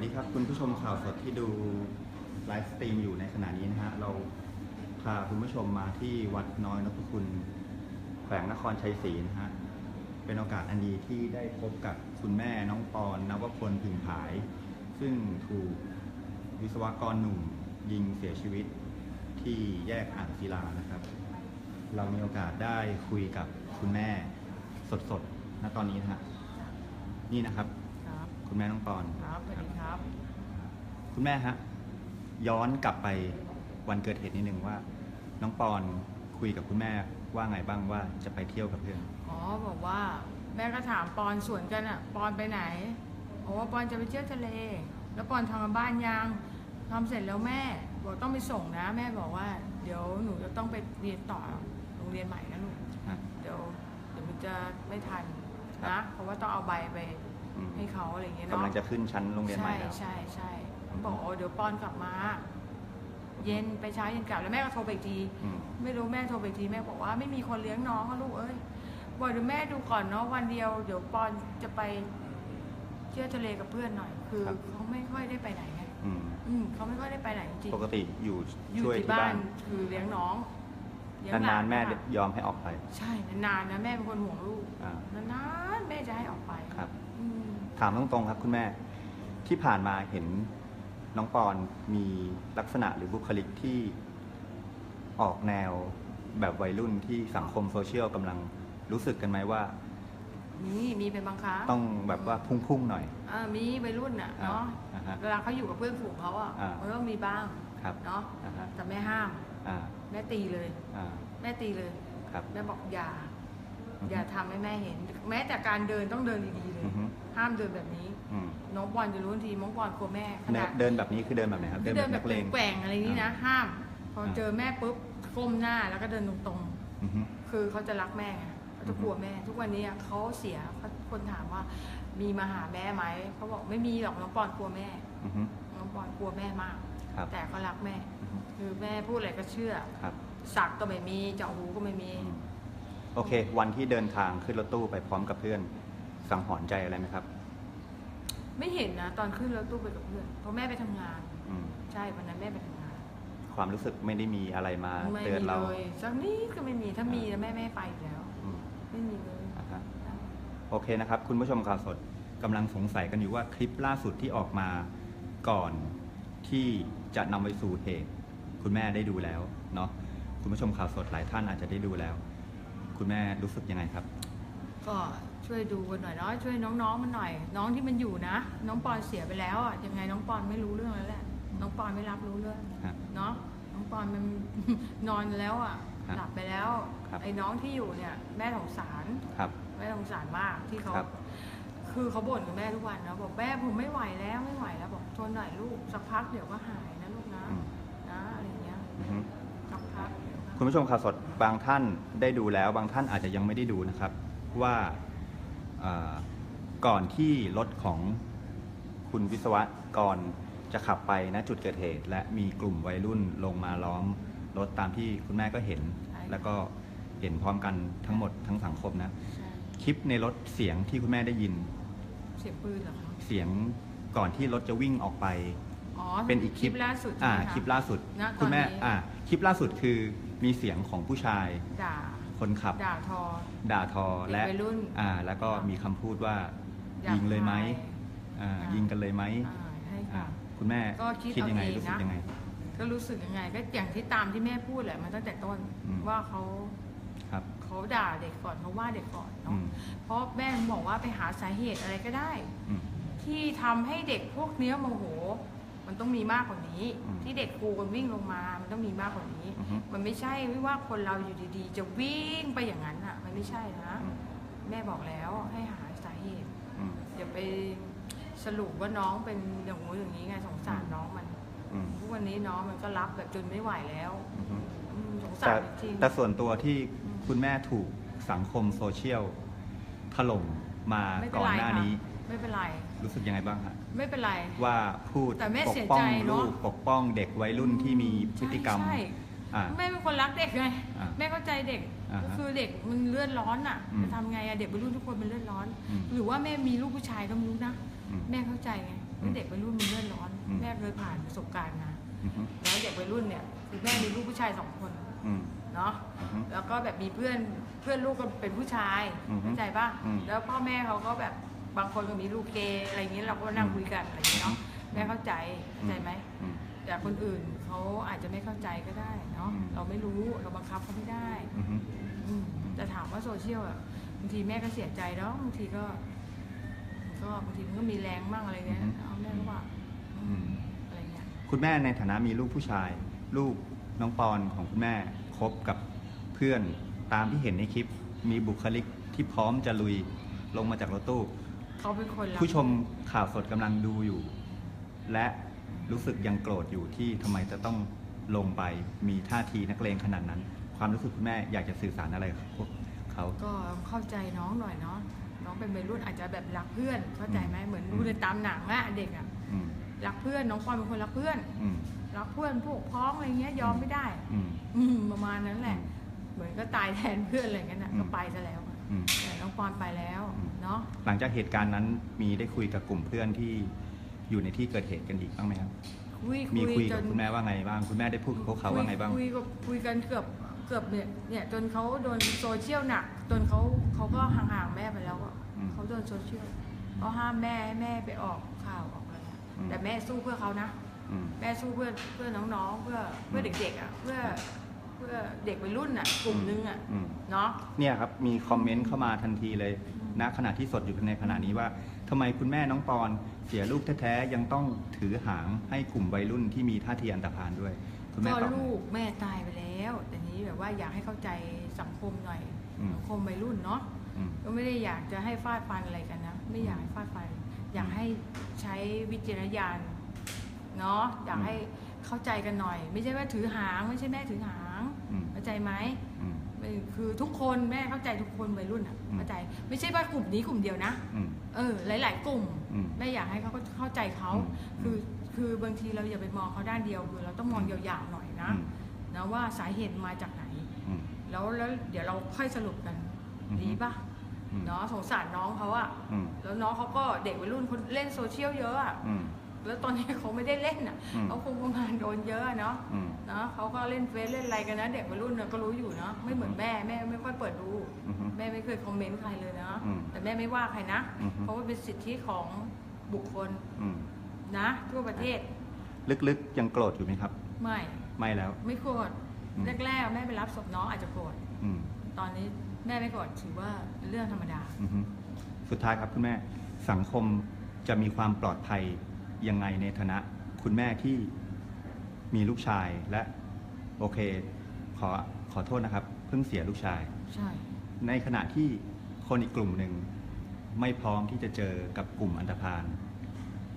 สวัสดีครับ คุณผู้ชมข่าวสดที่ดูไลฟ์สตรีมอยู่ในขณะนี้นะฮะ เราพาคุณผู้ชมมาที่วัดน้อยนพคุณแขวงนครชัยศรีนะฮะ เป็นโอกาสอันดีที่ได้พบกับคุณแม่น้องปอนนวพลผึ่งผาย ซึ่งถูกวิศวกรหนุ่มยิงเสียชีวิตที่แยกอ่างศิลานะครับ เรามีโอกาสได้คุยกับคุณแม่สดๆณตอนนี้นะฮะ นี่นะครับ ครับคุณแม่น้องปอนครับสวัสดีครับ คุณแม่ฮะย้อนกลับไปวันเกิดเหตุนิดนึงว่า น้องปอนคุยกับคุณแม่ว่าไงบ้างว่าจะไปเที่ยวกับเพื่อน อ๋อบอกว่าแม่ก็ถามปอนสวนกันอะ ปอนไปไหนโอ้ปอนจะไปเที่ยวทะเล แล้วปอนทำกันบ้านยังทำเสร็จแล้วแม่บอกต้องไปส่งนะ แม่บอกว่า เดี๋ยวหนูจะต้องไปเรียนต่อโรงเรียนใหม่นะลูกฮะเดี๋ยวเดี๋ยวมันจะไม่ทันครันะบเพราะว่าต้องเอาใบไปอืม ให้เขาอะไรอย่างเงี้ยกำเนาะลังจะขึ้นชั้นโรงเรียนใหม่ใช่แล้วใช่ใช่อืมบอกโอ้เดี๋ยวปอนกลับมา เย็นไปเช้าเย็นกลับแล้วแม่ก็โทรไปอีกที อืมไม่รู้แม่โทรไปอีกทีแม่บอกว่าไม่มีคนเลี้ยงน้องอะลูกเอ้ยบอกเดี๋ยวแม่ดูก่อนเนาะวันเดียวเดี๋ยวปอนจะไปเที่ยวทะเลกับเพื่อนหน่อย คือเขาไม่ค่อยได้ไปไหนไงอืมอืมเขาไม่ค่อยได้ไปไหนจริงปกติอยู่อยู่ช่วยที่ที่บ้าบ้านน คือเลี้ยงน้องเลี้ยงหลนานๆแม่ะยอมให้ออกไป ใช่นานๆนะแม่เป็นคนห่วงลูกอ่านานๆแม่จะให้ออกไป ครับอืม ถามตรงๆครับคุณแม่ที่ผ่านมาเห็นน้องปอนมีลักษณะหรือบุคลิกที่ออกแนวแบบวัยรุ่นที่สังคมโซเชียลกำลังรู้สึกกันไหมว่ามีมีเป็นบางครั้งต้องแบบว่าพุ่งๆหน่อย อ่ามีวัยรุ่นอะเนาะอ่าฮะเวลาเขาอยู่กับเพื่อนฝูงเขาอะอ่ามัมันก็มีบ้างครับเนาะอ่าฮะ แต่แม่ห้าม อ่าแม่ตีเลย อ่าแม่ตีเลย ครับ แม่บอกอย่า อือฮึอย่าทำให้แม่เห็น แม้แต่การเดินต้องเดินดีๆเลย อือฮึ ห้ามเดินแบบนี้ อืมน้องบอลจะรู้ทันทีน้องบอลกลัวแม่ขเดินานดเดินแบบนี้คือเดินแบบไหนครับคือเดินแบบกเลง แกว่งๆอะไรนี้นะ ห้าม พออ่าเจอแม่ปุ๊บก้มหน้าแล้วก็เดินตรงอือฮึๆคือเขาจะรักแม่ไงเขาจะกลัวแม่ ทุกวันนี้อะเขาเสียเขาคนถามว่า มีมาหาแม่ไหมเขาบอกไม่มีหรอกน้องปอนกลัวแม่อือฮึ น้องปอนกลัวแม่มาก ครับ แต่เขารักแม่ อือฮึคือแม่พูดอะไรก็เชื่อ ครับ สักก็ไม่มีเจาะหูก็ไม่มี อืม โอเค วันที่เดินทางขึ้นรถตู้ไปพร้อมกับเพื่อน สังหรณ์ใจอะไรไหมครับ ไม่เห็นนะ ตอนขึ้นรถตู้ไปกับเพื่อนเพราะแม่ไปทำงาน อืมใช่วันนั้นแม่ไปทำงานความรู้สึกไม่ได้มีอะไรมาไม่เตือนมีเรา เลยสักนิดก็ไม่มีถ้ามีแล้วแม่ไม่ให้ไปอยู่แล้ว อืมไม่มีเลยอ่าฮะ โอเคนะครับ คุณผู้ชมข่าวสดกำลังสงสัยกันอยู่ว่าคลิปล่าสุดที่ออกมาก่อนที่จะนำไปสู่เหตุคุณแม่ได้ดูแล้วเนาะคุณผู้ชมข่าวสดหลายท่านอาจจะได้ดูแล้ว คุณแม่รู้สึกยังไงครับ ก็ช่วยดูกันหน่อยเนาะช่วยน้องๆมันหน่อย น้องที่มันอยู่นะ น้องปอนเสียไปแล้วอะยังไงน้องปอนไม่รู้เรื่องแล้วแหละน้องปอนไม่รับรู้เรื่องฮะเนาะน้องปอนมัน นอนแล้วอะครับหลับไปแล้ว ครับ ไอ้น้องที่อยู่เนี่ย แม่สงสาร ครับ แม่สงสารมากที่เขาครับ คือเขาบ่นกับแม่ทุกวันนะบอกแม่ผมไม่ไหวแล้วไม่ไหวแล้วบอกทนหน่อยลูกสักพักเดี๋ยวก็หายนะลูกนะอืมนะอะไรอย่างเงี้ย อือฮึ คุณผู้ชมข่าวสดบางท่านได้ดูแล้ว บางท่านอาจจะยังไม่ได้ดูนะครับว่าเอ่อก่อนที่รถของคุณวิศวกรจะขับไปณจุดเกิดเหตุ และมีกลุ่มวัยรุ่นลงมาล้อมรถตามที่คุณแม่ก็เห็น แล้วก็เห็นพร้อมกันทั้งหมดทั้งสังคมนะใช่คลิปในรถเสียงที่คุณแม่ได้ยิน เสียงปืนเหรอคะเสียงก่อนที่รถจะวิ่งออกไปอ๋อเป็นอีกคลิปล่าสุดอ่าใช่ไหมะคลิปล่าสุดณตอนนี้คุณแม่อ่าคลิปล่าสุดคือ มีเสียงของผู้ชายด่าคนขับ ด่าทอ ด่าทอและเด็กวัยรุ่นอ่า แล้วก็มีคำพูดว่า อยากยิงเลยไหมตายอ่าอ่ายิ ยิงกันเลยไหมอ่าใช่อ่าค่ะ คุณแม่ก็คิดดยังไงเอาเองรู้สึกนะ ยังไง ก็รู้สึกยังไง ก็อย่างที่ตามที่แม่พูดแหละมันตั้งแต่ต้นอืม ว่าเขาครับเขาด่าเด็กก่อนเขาว่าเด็กก่อนอืเนาะมเพราะแม่บอกว่าไปหาสาเหตุอะไรก็ได้ อืมที่ทำให้เด็กพวกเนี้ยโมโห มันต้องมีมากกว่านี้ อืมที่เด็กครูกันวิ่งลงมา มันต้องมีมากกว่านี้ อือฮึ มันไม่ใช่ว่าคนเราอยู่ดีๆ จะวิ่งไปอย่างนั้นอะ มันไม่ใช่นะอืมแม่บอกแล้วให้หาสาเหตุอืมอย่าไปสรุปว่าน้องเป็นอย่างงู้นอย่างนี้ไงสงสารน้องมันอืมทุกวันนี้น้องมันก็รับแบบจนไม่ไหวแล้วอืมอืมสงแต่สารจริงๆแต่ส่วนตัวที่อืมคุณแม่ถูกสังคมโซเชียลถล่มมาไม่เป็ก่นอนไรหน้าค่ะ นี้ ไม่เป็นไร รู้สึกยังไงบ้างฮะ ไม่เป็นไร ว่าพูดแต่แม่ปเสีกยป้อใจงเนลูอะ กปกป้องเด็กวัยรุ่นที่มีพฤติกรรมใช่อ่า แม่เป็นคนรักเด็กไงอ่าแม่เข้าใจเด็กอ่าฮะก็คือเด็กมันเลือดร้อนอะอืมจะทำไงอะเด็กวัยรุ่นทุกคนมันเลือดร้อน อืมหรือว่าแม่มีลูกผู้ชายก็ไม่รู้นะอืมแม่เข้าใจไงอืมเด็กวัยรุ่นมันเลือดร้อน อืม แม่เคยผ่านประสบการณ์มาอือฮึแล้วเด็กวัยรุ่นเนี่ยคือแม่มีลูกผู้ชายสองคนอืม เนาะอือฮึแล้วก็แบบมีเพื่อนเพื่อนลูกก็เป็นผู้ชายอือฮึเข้าใจป่ะอืม แล้วพ่อแม่เขาก็แบบ บางคนก็มีลูกเกย์อะไรอย่างเงี้ยเราก็นั่งคุยกันอะไรอย่างเงี้ยเนาะอืมแม่เข้าใจเข้าใจไหมอืม แต่คนอื่นเขาอาจจะไม่เข้าใจก็ได้เนาะอืม เราไม่รู้เราบังคับเขาไม่ได้อือฮึ อืมแต่ถามว่าโซเชียลอะบางทีแม่ก็เสียใจเนาะบางทีก็ก็บางทีมันก็มีแรงบ้างอะไรเงี้ยเอาแม่ก็ว่าอืมอะไรเงี้ยคุณแม่ในฐานะมีลูกผู้ชาย ลูกน้องปอนของคุณแม่คบกับเพื่อนตามที่เห็นในคลิป มีบุคลิกที่พร้อมจะลุยลงมาจากรถตู้ เขาเป็นคนรักผู้ชมข่าวสดกำลังดูอยู่ และรู้สึกยังโกรธอยู่ที่ทำไมจะต้องลงไปมีท่าทีนักเลงขนาดนั้น ความรู้สึกคุณแม่อยากจะสื่อสารอะไรกับพวกเขาก็เข้าใจน้องหน่อยเนาะน้องเป็นวัยรุ่นอาจจะแบบรักเพื่อน เข้าใจไหมเหมือนดูในตามหนังอะเด็กอะอืมรักเพื่อนน้องปอนเป็นคนรักเพื่อน อืมรักเพื่อนพวกพ้องอะไรเงี้ยยอมไม่ได้ อืม อืมประมาณนั้นแหละ เหมือนก็ตายแทนเพื่อนอะไรเงี้ยนะอืม ก็ไปซะแล้วอะ อืม แต่น้องปอนไปแล้วอืม เนาะหลังจากเหตุการณ์นั้นมีได้คุยกับกลุ่มเพื่อนที่อยู่ในที่เกิดเหตุกันอีกบ้างไหมครับ คุยมีคุยจกับนคุณแม่ว่าไงบ้าง คุณแม่ได้พูดกับพวกเขาว่าไงบ้าง คุยกับคุยกันเกือบเกือบเนี่ยเนี่ยจนเขาโดนโซเชียลหนักจนเขาเขาก็ห่างๆแม่ไปแล้วอะอืมเขาโดนโซเชียลเขาห้ามแม่ให้แม่ไปออกข่าวออกอะไรอะอืม แต่แม่สู้เพื่อเขานะ อืม แม่สู้เพื่อเพื่อน้องๆ เพื่อเพื่อเด็กๆอะเพื่อ เพื่อเด็กวัยรุ่นอะกลุ่มนึงอะอืม เนาะ เนี่ยครับ มีคอมเมนต์เข้ามาทันทีเลยณขณะที่สดอยู่ในขณะนี้ว่าทำไมคุณแม่น้องปอนเสียลูกแท้ๆยังต้องถือหางให้กลุ่มวัยรุ่นที่มีท่าทีอันตรพานด้วย คุณแม่ก็ตอบ ลูกแม่ตายไปแล้วแต่นี้แบบว่าอยากให้เข้าใจสังคมหน่อยอืม สังคมวัยรุ่นเนาะอืม ก็ไม่ได้อยากจะให้ฟาดฟันอะไรกันนะไม่อยากให้ฟาดฟัน อยากให้ใช้วิจารณญาณเนาะอยากให้ เข้าใจกันหน่อย ไม่ใช่ว่าถือหางไม่ใช่แม่ถือหางอืม เข้าใจไหมอืมไม่คือทุกคนแม่เข้าใจทุกคนวัยรุ่นอะอืม เข้าใจ ไม่ใช่ว่ากลุ่มนี้กลุ่มเดียวนะ อืม เออหลาย ๆ กลุ่มอืมแม่อยากให้เขาเข้าใจเขาอืม คือคือบางทีเราอย่าไปมองเขาด้านเดียวคือเราต้องมองยาวๆหน่อยนะอืมนะว่าสาเหตุมาจากไหน อืม แล้วแล้วเดี๋ยวเราค่อยสรุปกันอือฮึ ดีปะอืมเนาะสงสารน้องเขาอะอืมแล้วน้องเขาก็เด็กวัยรุ่นคนเล่นโซเชียลเยอะอะอืม แล้วตอนนี้เขาไม่ได้เล่นอะอืม เขาคงประมาณโดนเยอะอะเนาะอืม เนาะเขาก็เล่นเฟซเล่นอะไรกันนะ เด็กวัยรุ่นน่ะก็รู้อยู่เนาะไม่เหมือนแม่แม่ไม่ค่อยเปิดดู อือฮึ แม่ไม่เคยคอมเมนต์ใครเลยนะอืมแต่แม่ไม่ว่าใครนะ อือฮึ เพราะว่าเป็นสิทธิของบุคคลอืมนะ ทั่วประเทศลึกๆยังโกรธอยู่ไหมครับ ไม่ไม่แล้ว ไม่โกรธอืม แรกๆแม่ไปรับศพน้องอาจจะโกรธอืมตอนนี้แม่ไม่โกรธถือว่าเป็นเรื่องธรรมดา อือฮึสุดท้ายครับคุณแม่ สังคมจะมีความปลอดภัย ยังไงในฐานะคุณแม่ที่มีลูกชายและโอเค ขอขอโทษนะครับ เพิ่งเสียลูกชาย ใช่ ในขณะที่คนอีกกลุ่มหนึ่งไม่พร้อมที่จะเจอกับกลุ่มอันธพาล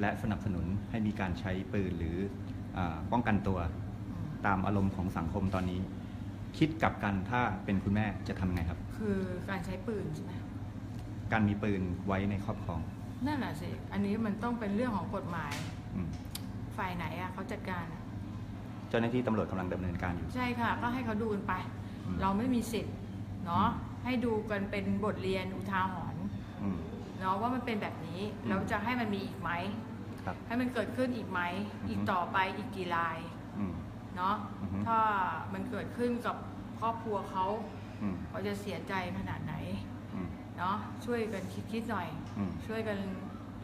และสนับสนุนให้มีการใช้ปืนหรืออาป้องกันตัวอืมตามอารมณ์ของสังคมตอนนี้ คิดกลับกันถ้าเป็นคุณแม่จะทำไงครับ คือการใช้ปืนใช่ไหมการมีปืนไว้ในครอบครอง นั่นแหละสิ อันนี้มันต้องเป็นเรื่องของกฎหมาย อืมฝ่ายไหนอะเขาจัดการอะเจ้าหน้าที่ตำรวจกำลังดำเนินการอยู่ ใช่ค่ะ ก็ให้เขาดูกันไป อืม เราไม่มีสิทธิ์เนาะอืมให้ดูกันเป็นบทเรียนอุทาหรณ์อืม เนาะว่ามันเป็นแบบนี้อืม แล้วจะให้มันมีอีกไหม ครับ ให้มันเกิดขึ้นอีกไหม อือฮึ อีกต่อไปอีกกี่รายอืม เนาะอือฮึ ถ้ามันเกิดขึ้นกับครอบครัวเขาอืม เขาจะเสียใจขนาดไหนอืม เนาะช่วยกันคิดคิดหน่อย อืม ช่วยกัน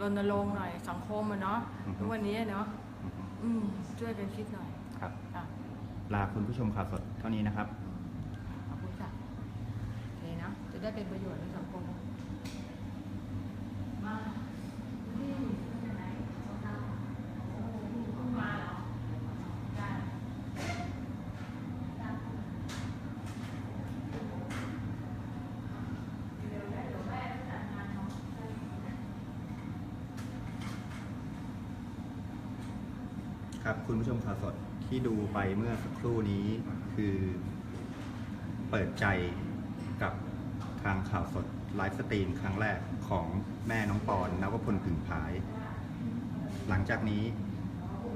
รณรงค์หน่อยสังคมอะเนาะอือฮึ ทุกวันนี้เนาะอืมอืมช่วยกันคิดหน่อยครับ อะลาคุณผู้ชมข่าวสดเท่านี้นะครับ อืมขอบคุณค่ะโอเคนะจะได้เป็นประโยชน์ในสังคมมาที่ไหนมาเหรอได้ ครับคุณผู้ชมข่าวสดที่ดูไปเมื่อสักครู่นี้คือเปิดใจกับทางข่าวสดไลฟ์สตรีมครั้งแรกของแม่น้องปอนนวพลผึ่งผาย หลังจากนี้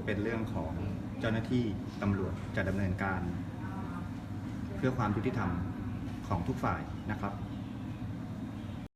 เป็นเรื่องของเจ้าหน้าที่ตำรวจจะดำเนินการ เพื่อความยุติธรรมของทุกฝ่ายนะครับ